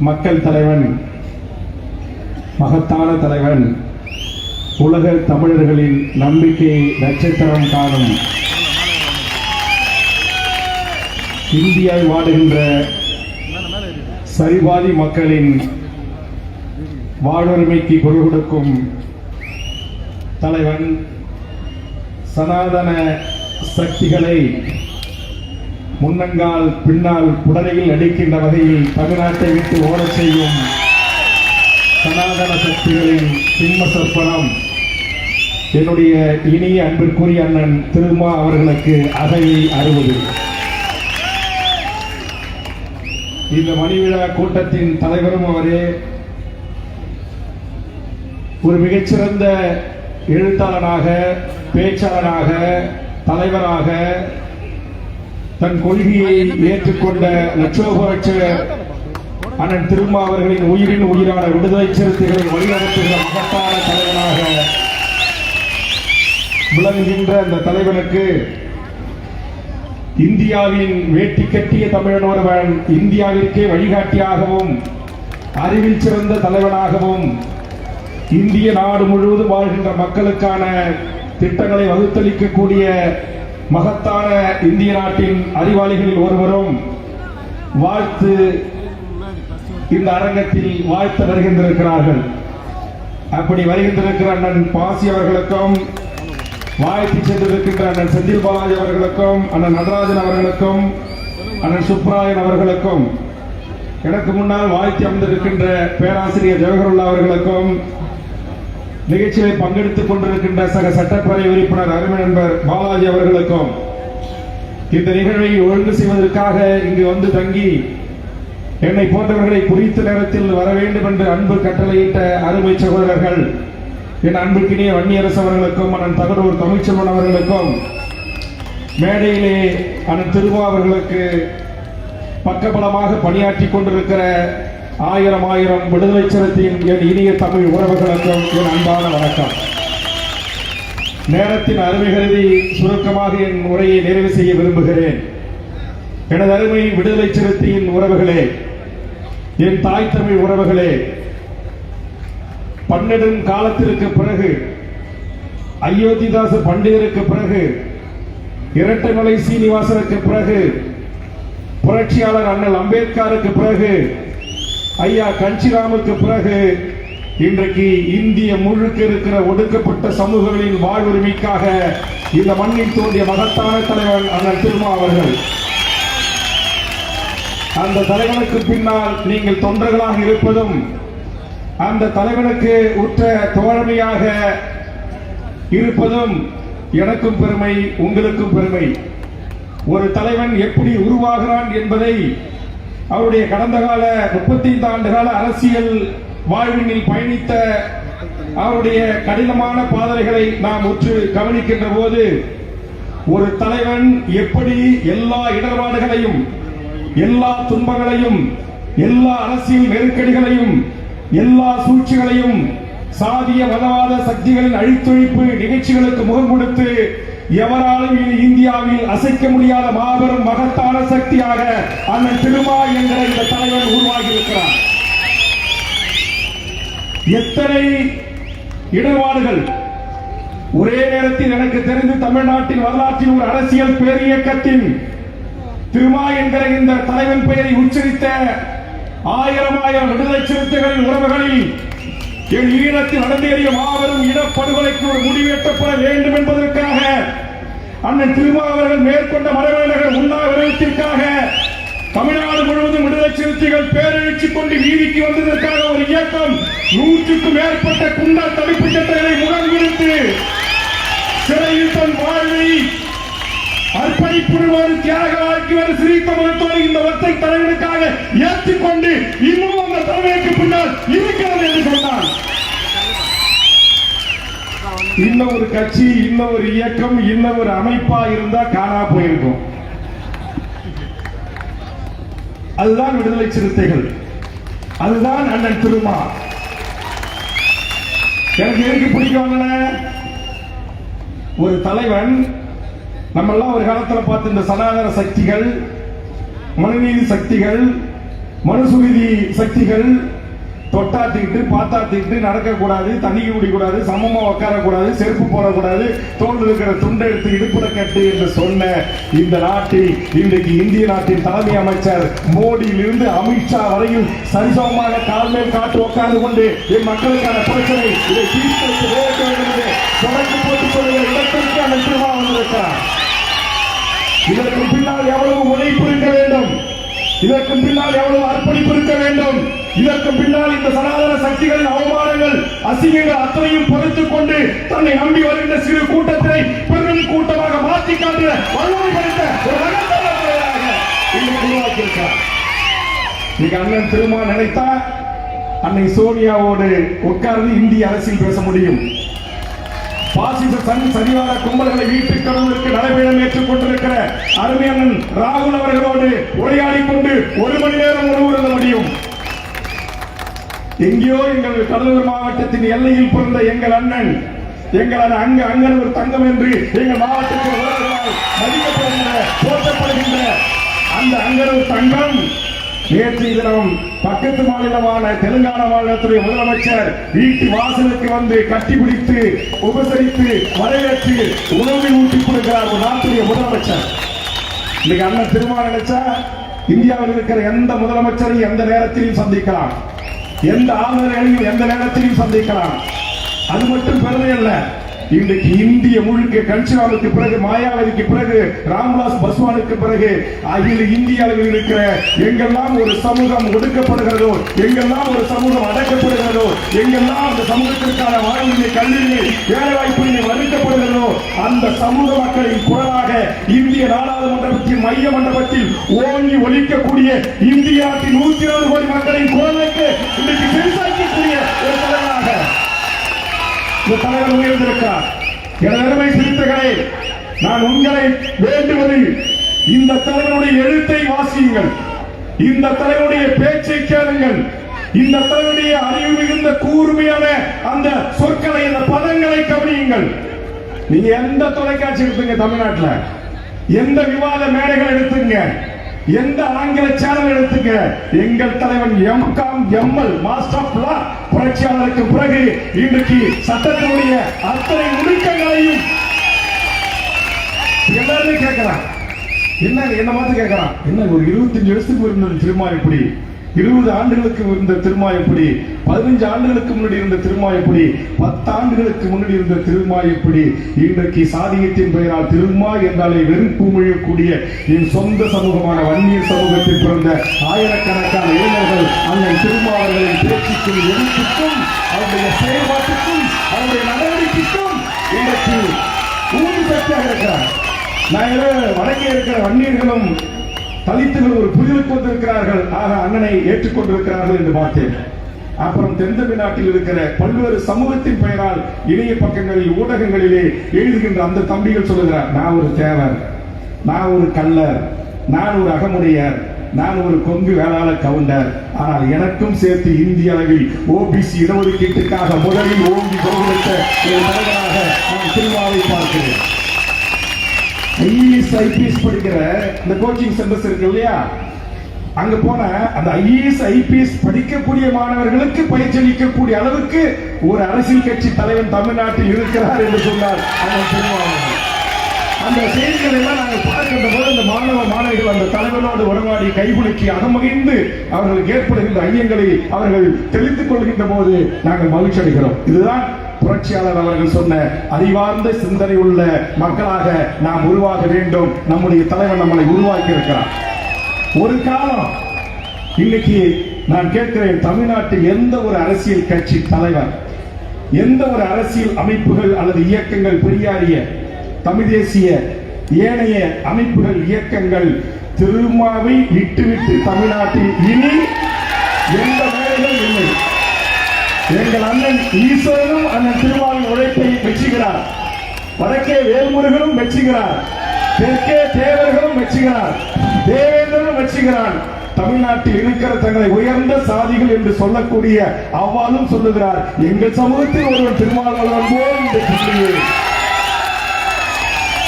மக்கள் தலைவன் மகத்தான தலைவன் உலக தமிழர்களின் நம்பிக்கை நட்சத்திரம் காணும். இந்தியாவில் வாடுகின்ற சரிபாதி மக்களின் வாழ்வுரிமைக்கு குரல் கொடுக்கும் தலைவன் சனாதன சக்திகளை முன்னங்கால் பின்னால் குடலையில் அடிக்கின்ற வகையில் தமிழ்நாட்டை விட்டு ஓடச் செய்யும் சனாதன சக்திகளின் சிம்ம சொற்பனம். என்னுடைய இனிய அன்பிற்குரிய அண்ணன் திருமா அவர்களுக்கு அகவை அறுபது இந்த மணிவிழா கூட்டத்தின் தலைவரும் அவரே. ஒரு மிகச்சிறந்த எழுத்தாளனாக பேச்சாளராக தலைவராக தன் கொள்கையை ஏற்றுக்கொண்ட லட்சோபலட்ச அண்ணன் திருமா அவர்களின் உயிரின் உயிரான விடுதலை சிறுத்தைகளை வழிநடத்துகிற மகத்தான தலைவனாக விளங்குகின்ற அந்த தலைவனுக்கு இந்தியாவின் வேட்டி கட்டிய தமிழன் ஒருவன் இந்தியாவிற்கே வழிகாட்டியாகவும் அறிவில் சிறந்த தலைவனாகவும் இந்திய நாடு முழுவதும் வாழ்கின்ற மக்களுக்கான திட்டங்களை வகுத்தளிக்கக்கூடிய மகத்தான இந்திய நாட்டின் அறிவாளிகளில் ஒருவரும் வாழ்த்து இந்த அரங்கத்தில் வாழ்த்து வருகின்றிருக்கிறார்கள். அப்படி வருகின்றிருக்கிற அண்ணன் பாசி அவர்களுக்கும் வாழ்த்து சென்றிருக்கின்ற அண்ணன் செந்தில் பாலாஜி அவர்களுக்கும் அண்ணன் நடராஜன் அவர்களுக்கும் அண்ணன் சுப்ராயன் அவர்களுக்கும் எனக்கு முன்னால் வாழ்த்தி அமர்ந்திருக்கின்ற பேராசிரியர் ஜவஹர்லா அவர்களுக்கும் நிகழ்ச்சியில் பங்கெடுத்துக் கொண்டிருக்கின்ற சக சட்டப்பேரவை உறுப்பினர் அருமை நண்பர் பாலாஜி அவர்களுக்கும் இந்த நிகழ்வை ஒழுங்கு செய்வதற்காக இங்கு வந்து தங்கி என்னை போன்றவர்களை குறித்த நேரத்தில் வர வேண்டும் என்று அன்பு கட்டளையிட்ட அருமை சகோதரர்கள் என் அன்புக்கினிய வன்னியரசு அவர்களுக்கும் அண்ணன் தகடூர் தமிழ்ச்செல்வன் அவர்களுக்கும் மேடையிலே அண்ணன் திருவா அவர்களுக்கு பக்கபலமாக பணியாற்றி கொண்டிருக்கிற ஆயிரம் ஆயிரம் விடுதலை சிறுத்தையின் என் இனிய தமிழ் உறவுகளுக்கும் என் அன்பான வணக்கம். நேரத்தின் அருமை கருதி சுருக்கமாக என் உரையை நிறைவு செய்ய விரும்புகிறேன். எனது அருமை விடுதலை சிறுத்தையின் உறவுகளே என் தாய் தமிழ் உறவுகளே பன்னெடும் காலத்திற்கு பிறகு அயோத்திதாச பண்டிதருக்கு பிறகு இரட்டைமலை சீனிவாசனுக்கு பிறகு புரட்சியாளர் அண்ணல் அம்பேத்கருக்கு பிறகு ஐயா கஞ்சிராமுக்கு பிறகு இன்றைக்கு இந்திய முழுக்க இருக்கிற ஒடுக்கப்பட்ட சமூகங்களின் வாழ்வுரிமைக்காக இந்த மண்ணில் தோன்றிய மகத்தான தலைவர் அண்ணன் திருமா அவர்கள். அந்த தலைவனுக்கு பின்னால் நீங்கள் தொண்டர்களாக இருப்பதும் அந்த தலைவனுக்கு உற்ற தோழமையாக இருப்பதும் எனக்கும் பெருமை உங்களுக்கும் பெருமை. ஒரு தலைவன் எப்படி உருவாகிறான் என்பதை அவருடைய கடந்த கால முப்பத்தைந்து ஆண்டு கால அரசியல் வாழ்வினில் பயணித்த அவருடைய கடினமான பாதனைகளை நாம் உற்று கவனிக்கின்ற போது ஒரு தலைவன் எப்படி எல்லா இடர்பாடுகளையும் எல்லா துன்பங்களையும் எல்லா அரசியல் நெருக்கடிகளையும் எல்லா சூழ்ச்சிகளையும் சாதிய மதவாத சக்திகளின் அழித்தொழிப்பு நிகழ்ச்சிகளுக்கு முகம் கொடுத்து எவராலும் இனி இந்தியாவில் அசைக்க முடியாத மாபெரும் மகத்தான சக்தியாக அண்ணன் திருமா என்கிற இந்த தலைவன் உருவாகி இருக்கிறார் எத்தனை இடர்பாடுகள்? ஒரே நேரத்தில் எனக்கு தெரிந்து தமிழ்நாட்டின் வரலாற்றில் ஒரு அரசியல் பேரியக்கத்தின் திருமா என்கிற இந்த தலைவன் பெயரை உச்சரித்த ஆயிரம் ஆயிரம் விடுதலை சிறுத்தைகளின் உறவுகளில் என் ஈழத்தில் நடந்தேறிய மாபெரும் இடப்படுகொலைக்கு ஒரு முடிவெட்டப்பட வேண்டும் என்பதற்காக அண்ணன் திருமா மேற்கொண்ட மரபுநகர் உண்ணாவிரதத்திற்காக தமிழ்நாடு முழுவதும் விடுதலை சிறுத்தைகள் பேரழிச்சு கொண்டு வீதிக்கு வந்ததற்காக ஒரு இயக்கம் நூற்றுக்கும் மேற்பட்ட குண்டா தடுப்பு சட்டங்களை முடங்கிவிட்டு சிறையில் தன் வாழ்வை அர்ப்பணிப்புடன் தியாக வாழ்க்கை வரை சிரித்த மருத்துவரை இந்த ஒற்றை தலைவனுக்காக ஏற்றுக்கொண்டு இன்னும் அந்த தலைமைக்கு பின்னால் இருக்கிறது என்று சொன்னார் இன்ன ஒரு கட்சி இன்ன ஒரு இயக்கம் இன்ன ஒரு அமைப்பா இருந்தா காணா போயிருக்கும். அதுதான் விடுதலை சிறுத்தைகள். அதுதான் அண்ணன் திருமா. எனக்கு எதுக்கு பிடிக்கும் ஒரு தலைவன் நம்ம எல்லாம் ஒரு காலத்தில் பார்த்து இந்த சனாதன சக்திகள் மனுநீதி சக்திகள் மனுசுருதி சக்திகள் தொட்டாத்திக்கிட்டு பாத்தாத்திக்கிட்டு நடக்கக்கூடாது தண்ணி குடிக்கூடாது சமமா உட்காரக்கூடாது செருப்பு போடக்கூடாது தோல் இருக்கிற துண்டை எடுத்து இடுப்புல கட்டு என்று சொன்ன இந்த நாட்டில் இன்றைக்கு இந்திய நாட்டின் தலைமை அமைச்சர் மோடியிலிருந்து அமித்ஷா வரையில் சரிசமமாக கால் மேல் காட்டு உட்கார்ந்து கொண்டு என் மக்களுக்கான பிரச்சனை இதை தீர்த்து இதற்கு பின்னால் எவ்வளவு அர்ப்பணிப்பு இருக்க வேண்டும். இதற்கு பின்னால் இந்த சனாதன சக்திகளின் அவமானங்கள் அசிங்கங்கள் அத்தனையும் பொறுத்துக் கொண்டு தன்னை நம்பி வருகின்ற சிறு கூட்டத்தை பெரும் கூட்டமாக மாற்றி காட்டுகிற வல்லமை படைத்த ஒரு உருவாக்கியிருக்கிறார். இன்னைக்கு அண்ணன் திருமா நினைத்தா அன்னை சோனியாவோடு உட்கார்ந்து இந்திய அரசியல் பேச முடியும். பாசிச சன் சரிவார கும்பல்களை வீட்டு கடவுளுக்கு நடைபெறம் ஏற்றுக் கொண்டிருக்கிற அருமையண்ணன் ராகுல் அவர்களோடு உரையாடி கொண்டு ஒரு மணி நேரம் உறவுறுத முடியும். எங்கேயோ எங்கள் கடலூர் மாவட்டத்தின் எல்லையில் பிறந்த எங்கள் அண்ணன் எங்கள் அங்க அங்கன் ஒரு தங்கம் என்று எங்கள் மாவட்டத்தில் மதிக்கப்படுகின்ற போற்றப்படுகின்ற அந்த அங்கனூர் தங்கம் நேற்றைய தினம் பக்கத்து மாநிலமான தெலுங்கானா மாநிலத்துடைய முதலமைச்சர் வீட்டு வாசலுக்கு வந்து கட்டிப்பிடித்து உபசரித்து வரவேற்று உணவை ஊட்டி கொடுக்கிறார் நாட்டுடைய முதலமைச்சர். இன்னைக்கு அண்ணன் திருமணம் நினைச்சா இந்தியாவில் இருக்கிற எந்த முதலமைச்சரையும் எந்த நேரத்திலையும் சந்திக்கலாம். எந்த ஆளுநர்களையும் எந்த நேரத்திலையும் சந்திக்கலாம். அது மட்டும் பெருமை அல்ல இன்றைக்கு இந்திய முழுக்க கன்சிராவுக்கு பிறகு மாயாவதிக்கு பிறகு ராம்தாஸ் பஸ்வானுக்கு பிறகு அகில இந்திய அளவில் இருக்கிற எங்கெல்லாம் ஒரு சமூகம் ஒடுக்கப்படுகிறதோ எங்கெல்லாம் ஒரு சமூகம் அடக்கப்படுகிறதோ எங்கெல்லாம் அந்த சமூகத்திற்கான வாழ்வினை கல்வியை வேலை வாய்ப்பினை மறுக்கப்படுகிறதோ அந்த சமூக மக்களின் குரலாக இந்திய நாடாளுமன்றத்தின் மைய மண்டபத்தில் ஓங்கி ஒழிக்கக்கூடிய இந்திய நாட்டின் நூத்தி இருபது கோடி மக்களின் குரலுக்கு இன்றைக்கு செவிசாய்க்கக்கூடிய தலைவர் உயர்ந்திருக்கிறார் எனது அருமை சிறுத்தைகளே நான் உங்களை வேண்டுவது இந்த தலைவனுடைய எழுத்தை வாசியுங்கள். இந்த தலைவனுடைய பேச்சை கேளுங்கள். இந்த தலைவருடைய அறிவு மிகுந்த கூர்மையான அந்த சொற்களை அந்த பதங்களை கவனியுங்கள். நீங்க எந்த தொலைக்காட்சி எடுத்துங்க தமிழ்நாட்டில்? எந்த விவாத மேடைகள் எடுத்துங்க எந்த ஆங்கில சேனல் எடுத்துக்க? எங்கள் தலைவன் M Com ML master of law புரட்சியாளருக்கு பிறகு இன்றைக்கு சட்டத்தினுடைய அத்தனை நுணுக்கங்களையும் எல்லாருமே கேட்கிறான். என்ன என்ன பார்த்து கேட்கறான்? என்ன ஒரு இருபத்தஞ்சு வருஷத்துக்கு இருந்த திருமா இப்படி இருபது ஆண்டுகளுக்கு இருந்த திருமாயப்படி பதினஞ்சு ஆண்டுகளுக்கு முன்னாடி இருந்த திருமாயப்படி பத்து ஆண்டுகளுக்கு முன்னாடி இருந்த திருமாயப்படி இன்றைக்கு சாதியத்தின் பெயரால் திருமா என்றாலே வெறுப்பு மொழியக்கூடிய என் சொந்த சமூகமான வன்னியர் சமூகத்தில் பிறந்த ஆயிரக்கணக்கான இளைஞர்கள் அண்ணன் திருமா அவர்களின் பேச்சுக்கும் எழுத்துக்கும் அவருடைய செயல்பாட்டுக்கும் அவருடைய நடவடிக்கைக்கும் இன்றைக்கு ஊதி சக்தியாக இருக்கிறார். நான் வடக்கே இருக்கிற வன்னியர்களும் தலித்துகள் ஒரு புரிதலுக்கு வந்திருக்கிறார்கள். ஆக அண்ணனை ஏற்றுக்கொண்டிருக்கிறார்கள் என்று பார்த்தேன். அப்புறம் தென்தமிழ் நாட்டில் இருக்கிற பல்வேறு சமூகத்தின் பெயரால் இணைய பக்கங்களில் ஊடகங்களிலே எழுதுகின்ற அந்த தம்பிகள் சொல்லுகிறார் நான் ஒரு தேவர். நான் ஒரு கள்ளர். நான் ஒரு அகமுடையர். நான் ஒரு கொங்கு வேளாளர் கவுண்டர். ஆனால் எனக்கும் சேர்த்து இந்திய அளவில் ஓபிசி இடஒதுக்கீட்டுக்காக முதலில் ஓங்கி கொடுத்த ஒரு தலைவராக நான் திருமாவை பார்க்கிறேன். ஐஏஎஸ் ஐபிஎஸ் படிக்கிற இந்த கோச்சிங் சென்டர்ஸ் இருக்கு இல்லையா? அங்க போன அந்த ஐஏஎஸ் ஐபிஎஸ் படிக்கக்கூடிய மாணவர்களுக்கு பயிற்சி அளிக்கக்கூடிய அளவுக்கு ஒரு அரசியல் கட்சி தலைவன் தமிழ்நாட்டில் இருக்கிறார் என்று சொன்னார் அந்த திருமாவளவன். அந்த செய்திகளை எல்லாம் நாங்கள் பார்க்கின்ற போது அந்த மாணவ மாணவிகள் அந்த தலைவனோடு உறவாடி கைகுலுக்கி அகமகிழ்ந்து அவர்களுக்கு ஏற்படுகின்ற ஐயங்களை அவர்கள் தெளித்துக் கொள்கின்ற போது நாங்கள் மகிழ்ச்சி அடைகிறோம் இதுதான் புரட்சியாளர் அவர்கள் சொன்ன அறிவார்ந்த சிந்தனை உள்ள மக்களாக நாம் உருவாக வேண்டும். நம்முடைய தலைவர் நம்மளை உருவாக்கி இருக்கிறார் ஒரு காலம் இன்னைக்கு நான் கேட்கிறேன் தமிழ்நாட்டில் எந்த ஒரு அரசியல் கட்சி தலைவர் எந்த ஒரு அரசியல் அமைப்புகள் அல்லது இயக்கங்கள் பெரியாரிய தமிழ் தேசிய ஏனைய அமைப்புகள் இயக்கங்கள் திருமாவை விட்டுவிட்டு தமிழ்நாட்டில் இனி எந்த எங்கள் அண்ணன் ஈஸ்வரனும் அண்ணன் திருமாவின் உழைப்பை மெச்சுகிறார். வடக்கே வேல்முருகனும் மெச்சுகிறார். தெற்கே தேவர்களும் மெச்சுகிறார். தேவேந்திரனும் மெச்சுகிறான் தமிழ்நாட்டில் இருக்கிற தங்களை உயர்ந்த சாதிகள் என்று சொல்லக்கூடிய அவ்வாறும் சொல்லுகிறார். எங்கள் சமூகத்தில் ஒருவன் திருமாவளவன் போல் இந்த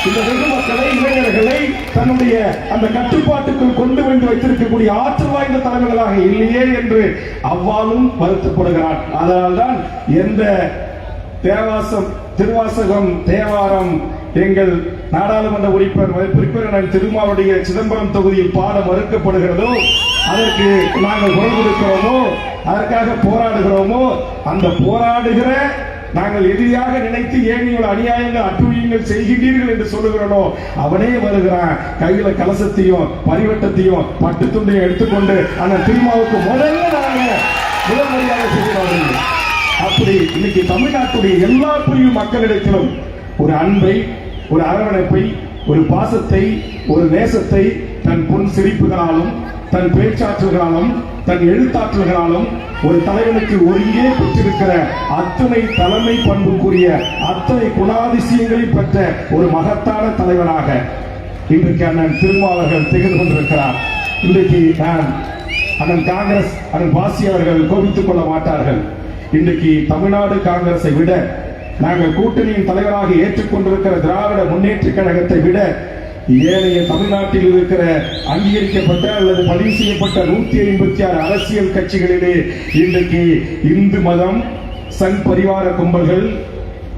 இந்த வெகு மக்களை இளைஞர்களை தன்னுடைய அந்த கட்டுப்பாட்டுக்குள் கொண்டு வந்து வைத்திருக்கக்கூடிய ஆற்றல் வாய்ந்த தலைவர்களாக இல்லையே என்று அவ்வாறும் வருத்தப்படுகிறான் அதனால்தான் எந்த தேவாசம் திருவாசகம் தேவாரம் எங்கள் நாடாளுமன்ற உறுப்பினர் மதிப்பிற்குரிய திருமாவுடைய சிதம்பரம் தொகுதியில் பாட மறுக்கப்படுகிறதோ அதற்கு நாங்கள் குரல் கொடுக்கிறோமோ அதற்காக போராடுகிறோமோ அந்த போராடுகிற நாங்கள் எதிரியாக நினைத்து ஏன் நீங்கள் அநியாயங்கள் அட்டுழியங்கள் செய்கின்றீர்கள் என்று சொல்லுகிறனோ அவனே வருகிறான். கையில கலசத்தையும் பரிவட்டத்தையும் பட்டு துண்டையும் எடுத்துக்கொண்டு அந்த திருமாவுக்கு முதல்ல நாங்கள் முதல் அப்படி இன்னைக்கு தமிழ்நாட்டுடைய எல்லா பிரிவு மக்களிடத்திலும் ஒரு அன்பை ஒரு அரவணைப்பை ஒரு பாசத்தை ஒரு நேசத்தை தன் பொன் சிரிப்புகளாலும் தன் பேச்சாற்றல்களாலும் தன் எழுத்தாற்றல்களாலும் ஒரு தலைவனுக்கு ஒருங்கே பெற்றிருக்கிற அத்தனை தலைமை பண்புக்குரிய அத்தனை குணாதிசயங்களை பெற்ற ஒரு மகத்தான தலைவனாக இன்றைக்கு அண்ணன் திருமாவர்கள் திகழ்ந்து கொண்டிருக்கிறார். இன்றைக்கு நான் அண்ணன் காங்கிரஸ் அண்ணன் வாசி அவர்கள் கோபித்துக் கொள்ள மாட்டார்கள். இன்றைக்கு தமிழ்நாடு காங்கிரஸை விட நாங்கள் கூட்டணியின் தலைவராக ஏற்றுக்கொண்டிருக்கிற திராவிட முன்னேற்ற கழகத்தை விட ஏனைய தமிழ்நாட்டில் இருக்கிற அங்கீகரிக்கப்பட்ட அல்லது பதிவு செய்யப்பட்ட நூத்தி ஐம்பத்தி ஆறு அரசியல் கட்சிகளிலே இன்றைக்கு இந்து மதம் சங் பரிவார கும்பல்கள்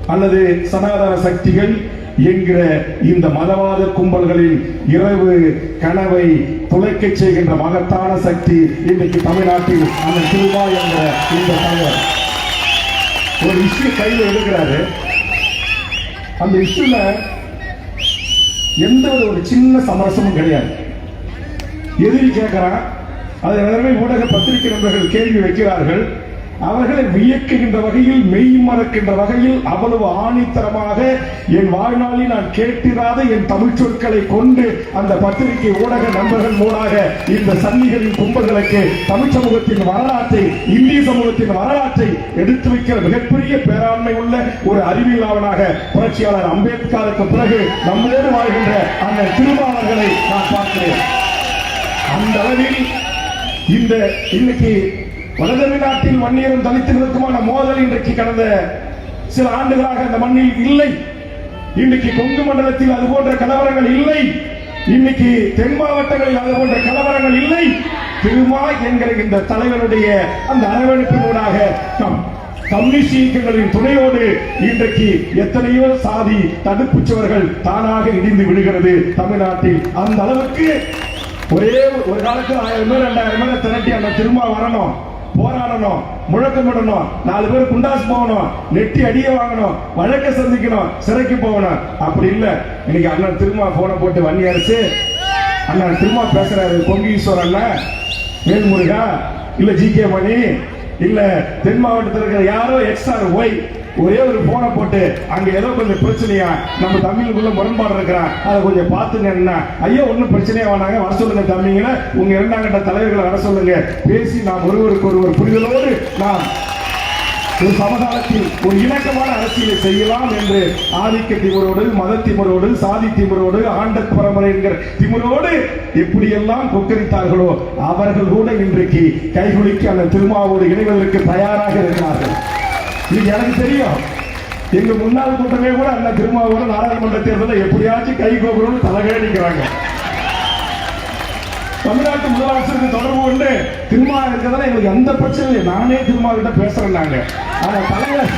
அல்லது சனாதன சக்திகள் என்கிற இந்த மதவாத கும்பல்களின் இரவு கனவை துளைக்க செய்கின்ற மகத்தான சக்தி இன்றைக்கு தமிழ்நாட்டில் அந்த திருவா என்ற இந்த தலைவர் ஒரு இஷ்யூ கையில் எடுக்கிறாரு. அந்த இஷ்யூல எந்த ஒரு சின்ன சமரசமும் கிடையாது. எதிரி கேட்கிறான் அதை நிறைய ஊடக பத்திரிகை நண்பர்கள் கேள்வி வைக்கிறார்கள். அவர்களை வியக்குகின்ற வகையில் மெய் மறக்கின்ற வகையில் அவ்வளவு ஆணித்தரமாக என் வாழ்நாளில் நான் கேட்டிராத என் தமிழ் சொற்களை கொண்டு அந்த பத்திரிகை ஊடக நண்பர்கள் மூலமாக இந்த சன்னிகளின் கும்பல்களுக்கு தமிழ் சமூகத்தின் வரலாற்றை இந்திய சமூகத்தின் வரலாற்றை எடுத்து வைக்கிற மிகப்பெரிய பேராண்மை உள்ள ஒரு அறிவியலாளனாக புரட்சியாளர் அம்பேத்கருக்கு பிறகு நம்மோடு வாழ்கின்ற அந்த திருமாவர்களை நான் பார்க்கிறேன். அந்த அளவில் இந்த இன்னைக்கு வடதமிழ்நாட்டில் மண்ணியரும் தலித்துகளுக்குமான மோதல் இன்றைக்கு கடந்த சில ஆண்டுகளாக அந்த மண்ணில் இல்லை. இன்னைக்கு கொங்கு மண்டலத்தில் அது போன்ற கலவரங்கள் இல்லை. இன்னைக்கு தென் மாவட்டங்களில் அது போன்ற கலவரங்கள் இல்லை. திருமா என்கிற இந்த தலைவருடைய அந்த அரவணைப்பினூடாக நம் கம்யூனிஸ்ட் இயக்கங்களின் துணையோடு இன்றைக்கு எத்தனையோ சாதி தடுப்பு சுவர்கள் தானாக இடிந்து விடுகிறது தமிழ்நாட்டில். அந்த அளவுக்கு ஒரே ஒரு- ஒரு காலத்தில் ஆயிரம் பேர் ரெண்டாயிரம் பேரை திரட்டி அந்த திரும்ப வரணும். போராடணும் முழக்கமிடணும் நாலு பேர் குண்டாஸ் போகணும் நெட்டி அடிய வாங்கணும் வழக்க சந்திக்கணும் சிறைக்கு போகணும். அப்படி இல்ல. இன்னைக்கு அண்ணன் திரும்ப போனை போட்டு வன்னி அரசு அண்ணன் திரும்ப பேசுறாரு கொங்கீஸ்வரன் அண்ணன் வேல்முருகா இல்ல ஜி கே மணி இல்ல தென் மாவட்டத்தில் இருக்கிற யாரோ எக்ஸ்ஆர் ஒய் ஒரே ஒரு போனை போட்டு அங்க ஏதோ கொஞ்சம் பிரச்சனையா நம்ம தமிழுக்குள்ள முரண்பாடு இருக்கிறான் அதை கொஞ்சம் பார்த்துங்க என்ன? ஐயோ ஒன்றும் பிரச்சனையா வேணாங்க வர சொல்லுங்க தம்பிங்கள உங்க இரண்டாம் கட்ட தலைவர்களை வர சொல்லுங்க. பேசி நாம் ஒருவருக்கு ஒருவர் புரிதலோடு நாம் ஒரு சமகாலத்தில் ஒரு இணக்கமான அரசியலை செய்யலாம் என்று ஆதிக்க திமுறோடு மத திமுறோடு சாதி திமுறோடு ஆண்ட பரம்பரை என்கிற திமுறோடு எப்படியெல்லாம் கொக்கரித்தார்களோ அவர்கள் கூட இன்றைக்கு கைகுலுக்கி அந்த திருமாவோடு இணைவதற்கு தயாராக இருக்கிறார்கள். இது எனக்கு தெரியும். எங்க முன்னாள் கூட்டமே கூட அந்த திருமாவோட நாடாளுமன்ற தேர்தலில் எப்படியாச்சும் கை கோபுரம்னு நிற்கிறாங்க தமிழ்நாட்டு முதலமைச்சருக்கு தொடர்பு கொண்டு திருமா இருக்கிறதால எங்களுக்கு எந்த பிரச்சனையும் இல்லை. நானே திருமா கிட்ட பேசுறேன் நாங்க ஆனா தலைவர்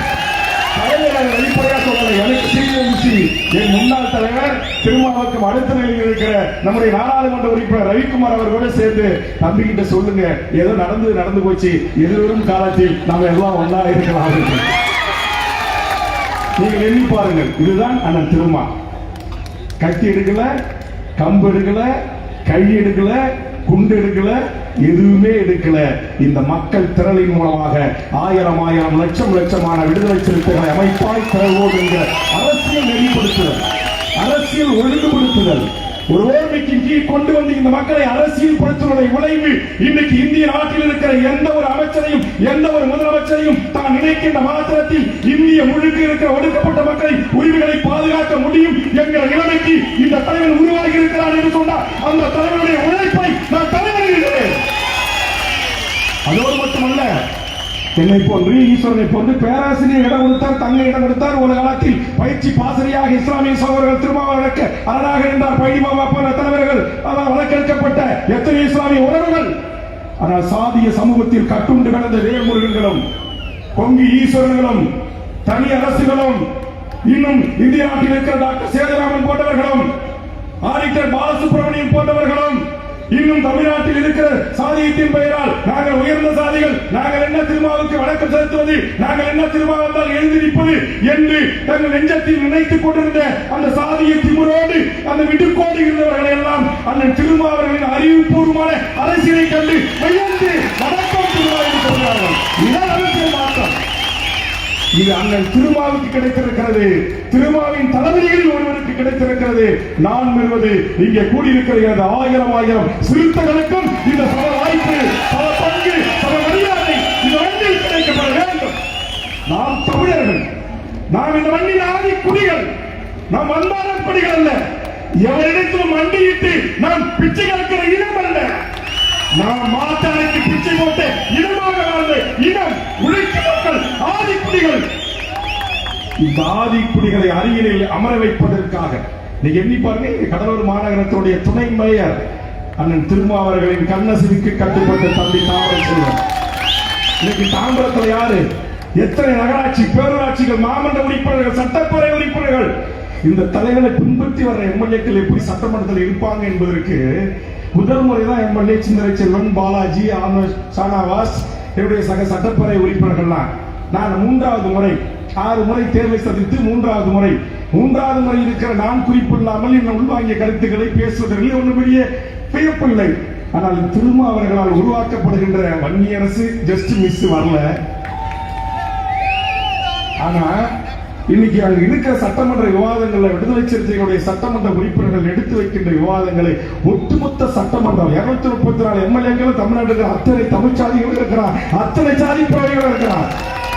நான் வெளிப்படையா சொல்லல. எனக்கு சிபிஎம்சி என் முன்னாள் தலைவர் திருமாவுக்கு அடுத்த நிலையில் இருக்கிற நம்முடைய நாடாளுமன்ற உறுப்பினர் ரவிக்குமார் அவர்களோட சேர்ந்து தம்பி கிட்ட சொல்லுங்க. ஏதோ நடந்து நடந்து போச்சு. எதிர்வரும் காலத்தில் நாம எல்லாம் ஒன்னா இருக்கலாம். நீங்கள் எண்ணி பாருங்கள். இதுதான் அண்ணன் திருமா. கத்தி எடுக்கல கம்பு எடுக்கல கை எடுக்கல குண்டு எடுக்கல எதுவுமே எடுக்கல. இந்த மக்கள் திரளின் மூலமாக ஆயிரம் ஆயிரம் லட்சம் லட்சமான விடுதலை சிறுத்தைகளை அமைப்பாய் திரள்வோம் என்கிற அரசியல் நெறிப்படுத்துதல். அரசியல் ஒழுங்குபடுத்துதல். ஒரு ஓர்மைக்கு கீழ் கொண்டு வந்து இந்த மக்களை அரசியல் படுத்துவதை விளைவு இன்னைக்கு இந்திய நாட்டில் இருக்கிற எந்த ஒரு அமைச்சரையும் எந்த ஒரு முதலமைச்சரையும் தான் நினைக்கின்ற மாத்திரத்தில் இந்திய முழுக்க இருக்கிற ஒடுக்கப்பட்ட மக்களை உரிமைகளை பாதுகாக்க முடியும் என்கிற நிலைமைக்கு இந்த தலைவர் உருவாகி இருக்கிறார் என்று சொன்னால் அந்த தலைவருடைய உழைப்பை நான் தலைவருகிறேன் அதோடு மட்டுமல்ல என்னை போன்று ஈஸ்வரனை போன்று பேராசிரியர் இடம் கொடுத்தார் தங்க இடம் கொடுத்தார் ஒரு காலத்தில் பயிற்சி பாசறையாக இஸ்லாமிய சகோதரர்கள் திருமாவளக்க அரணாக இருந்தார் பைடிமாமா போன்ற தலைவர்கள் ஆனால் வழக்கெடுக்கப்பட்ட எத்தனை இஸ்லாமிய உறவுகள்? ஆனால் சாதிய சமூகத்தில் கட்டுண்டு கிடந்த வேல்முருகன்களும் கொங்கு ஈஸ்வரர்களும் தனி அரசுகளும் இன்னும் இந்திய நாட்டில் இருக்கிற டாக்டர் சேதுராமன் போன்றவர்களும் ஆடிட்டர் பாலசுப்ரமணியம் போன்றவர்களும் இன்னும் தமிழ்நாட்டில் இருக்கிற சாதியத்தின் பெயரால் நாங்கள் உயர்ந்த சாதிகள் நாங்கள் என்ன திருமாவுக்கு வணக்கம் செலுத்துவது நாங்கள் என்ன திருமா வந்தால் எழுதி நிற்பது என்று தங்கள் நெஞ்சத்தில் நினைத்துக் கொண்டிருந்த அந்த சாதிய திமுறோடு அந்த விட்டுக்கோடு இருந்தவர்களை எல்லாம் அண்ணன் திருமாவர்களின் அறிவுபூர்வமான அரசியலை கண்டு இது அண்ணன் திருமாவுக்கு கிடைத்திருக்கிறது. திருமாவின் தலைமையில் ஒருவருக்கு கிடைத்திருக்கிறது. நான் பெறுவது இங்கே கூடியிருக்கிறது ஆயிரம் ஆயிரம் சிறுத்தைகளுக்கும் இந்த சம வாய்ப்பு சம பங்கு சம மரியாதை இந்த மண்ணில் கிடைக்கப்பட வேண்டும். நாம் தமிழர்கள். நாம் இந்த மண்ணின் ஆதி குடிகள். நாம் வந்தாரப்படிகள் அல்ல. எவரிடத்திலும் மண்டியிட்டு நாம் பிச்சை கலக்கிற இனம் அல்ல. நாம் மாத்தாருக்கு பிச்சை போட்டு இனமாக வாழ்ந்து இனம் உழைக்கும் மக்கள் ஆதிக்குடிகள் இந்த ஆதிக்குடிகளை அருகிலில் அமர வைப்பதற்காக நீங்க எண்ணி பாருங்க கடலூர் மாநகரத்துடைய துணை மேயர் அண்ணன் திருமாவர்களின் கண்ணசிவிக்கு கட்டுப்பட்ட தம்பி தாமரை செல்வன். இன்னைக்கு தாம்பரத்துல யாரு? எத்தனை நகராட்சி பேரூராட்சிகள் மாமன்ற உறுப்பினர்கள் சட்டப்பேரவை உறுப்பினர்கள்? இந்த தலைகளை பின்பற்றி வர எம்எல்ஏக்கள் எப்படி சட்டமன்றத்தில் இருப்பாங்க என்பதற்கு முதல் முறைதான் எம்எல்ஏ சிந்தனை செல்வன் பாலாஜி ஷானாவாஸ் என்னுடைய சக சட்டப்பேரவை உறுப்பினர்கள்லாம். நான் மூன்றாவது முறை ஆறு முறை தேர்வை சந்தித்து மூன்றாவது முறை. மூன்றாவது முறை இருக்கிற நான் குறிப்பு இல்லாமல் என்ன உள்வாங்கிய கருத்துக்களை பேசுவதில் ஒன்றும் பெரிய வியப்பில்லை ஆனால் திரும்ப அவர்களால் உருவாக்கப்படுகின்ற வன்னியரசு ஜஸ்ட் மிஸ் வரல. ஆனா இன்னைக்கு அங்க இருக்கிற சட்டமன்ற விவாதங்களை விடுதலை சிறுத்தைகளுடைய சட்டமன்ற உறுப்பினர்கள் எடுத்து வைக்கின்ற விவாதங்களை ஒட்டுமொத்த சட்டமன்றம் இருநூத்தி முப்பத்தி நாலு எம்எல்ஏக்கள் தமிழ்நாட்டில் அத்தனை தமிழ் இருக்கிறார் அத்தனை சாதி பிறவைகளும் இருக்கிறார்.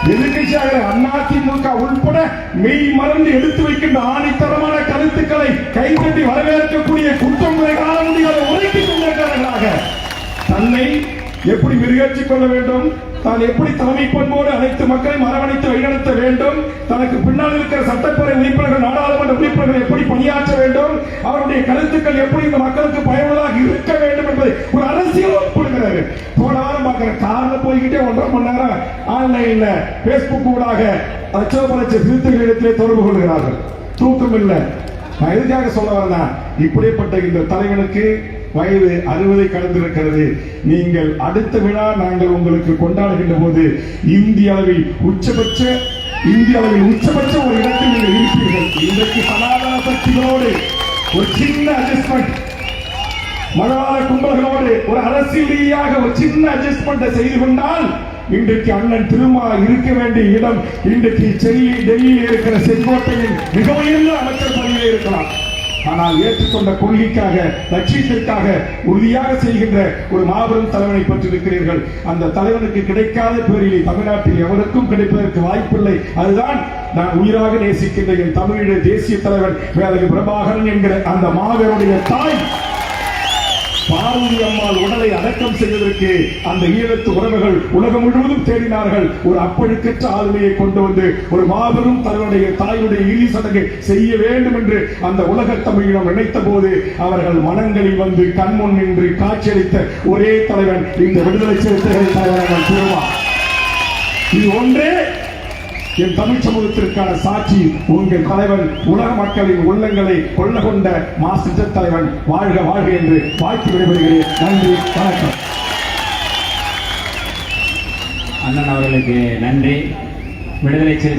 எதிர்கட்சியாக அதிமுக உள்பட மெய் மறந்து எடுத்து வைக்கின்ற ஆணித்தரமான கருத்துக்களை கைத்தட்டி வரவேற்கக்கூடிய குற்றம் காண முடியாத உரைக்கிக் கொண்டிருக்கிறார்களாக. தன்னை எப்படி மிருகச்சிக் கொள்ள வேண்டும்? தான் எப்படி தலைமை பண்போடு அனைத்து மக்களையும் அரவணைத்து வழிநடத்த வேண்டும்? தனக்கு பின்னால் இருக்கிற சட்டப்பேரவை உறுப்பினர்கள் நாடாளுமன்ற உறுப்பினர்கள் எப்படி பணியாற்ற வேண்டும்? அவருடைய கருத்துக்கள் எப்படி இந்த மக்களுக்கு பயனுள்ளதாக இருக்க வேண்டும் என்பதை ஒரு அரசியல் ஒப்புடுகிறாரு போன வாரம் பார்க்கிற கார்ல போய்கிட்டே ஒன்றரை மணி நேரம் ஆன்லைன்ல பேஸ்புக் ஊடாக லட்சோப சிறுத்தைகளிடத்திலே தொடர்பு கொள்கிறார்கள். தூக்கம் இல்லை. நான் எதுக்காக சொல்ல வரேன்னா இப்படிப்பட்ட இந்த தலைவனுக்கு வயது அறுபதை கடந்திருக்கிறது. நீங்கள் அடுத்த விழா நாங்கள் உங்களுக்கு கொண்டாடுகின்ற போது இந்திய அளவில் உச்சபட்ச இந்திய அளவில் உச்சபட்ச ஒரு இடத்தில் நீங்கள் இருப்பீர்கள். இன்றைக்கு சனாதன சக்திகளோடு ஒரு சின்ன அட்ஜஸ்ட்மெண்ட் மதவாத கும்பல்களோடு ஒரு அரசியல் ரீதியாக ஒரு சின்ன அட்ஜஸ்ட்மெண்ட் செய்து கொண்டால் இன்றைக்கு அண்ணன் திருமா இருக்க வேண்டிய இடம் இன்றைக்கு சென்னை டெல்லியில் இருக்கிற செங்கோட்டையின் மிக உயர்ந்த அமைச்சர் பதவியிலே இருக்கலாம். ஆனால் ஏற்றுக்கொண்ட கொள்கைக்காக லட்சியத்திற்காக உறுதியாக செய்கின்ற ஒரு மாபெரும் தலைவனை பெற்றிருக்கிறீர்கள். அந்த தலைவனுக்கு கிடைக்காத பேரிலே தமிழ்நாட்டில் எவருக்கும் கிடைப்பதற்கு வாய்ப்பில்லை. அதுதான் நான் உயிராக நேசிக்கின்ற என் தமிழீழ தேசிய தலைவர் வேலை பிரபாகரன் என்கிற அந்த மாபெருடைய தாய். பார்வதி அம்மாள் உடலை அடக்கம் செய்வதற்கு அந்த ஈழத்து உறவுகள் உலகம் முழுவதும் தேடினார்கள். ஒரு அப்பழுக்கற்ற ஆளுமையை கொண்டு வந்து ஒரு மாபெரும் தன்னுடைய தாயுடைய இறுதி சடங்கை செய்ய வேண்டும் என்று அந்த உலக தமிழிடம் நினைத்த போது அவர்கள் மனங்களில் வந்து கண்முன் நின்று காட்சியளித்த ஒரே தலைவன் இந்த விடுதலை சிறுத்தைகள் தலைவர் இது ஒன்றே என் தமிழ் சமூகத்திற்கான சாட்சி உங்கள் தலைவன் உலக மக்களின் உள்ளங்களை கொள்ள கொண்ட மாஸ்டர் தலைவன் வாழ்க வாழ்க என்று வாழ்த்து விடைபெறுகிறேன். நன்றி வணக்கம். அண்ணன் அவர்களுக்கு நன்றி. விடுதலை சிறுத்தை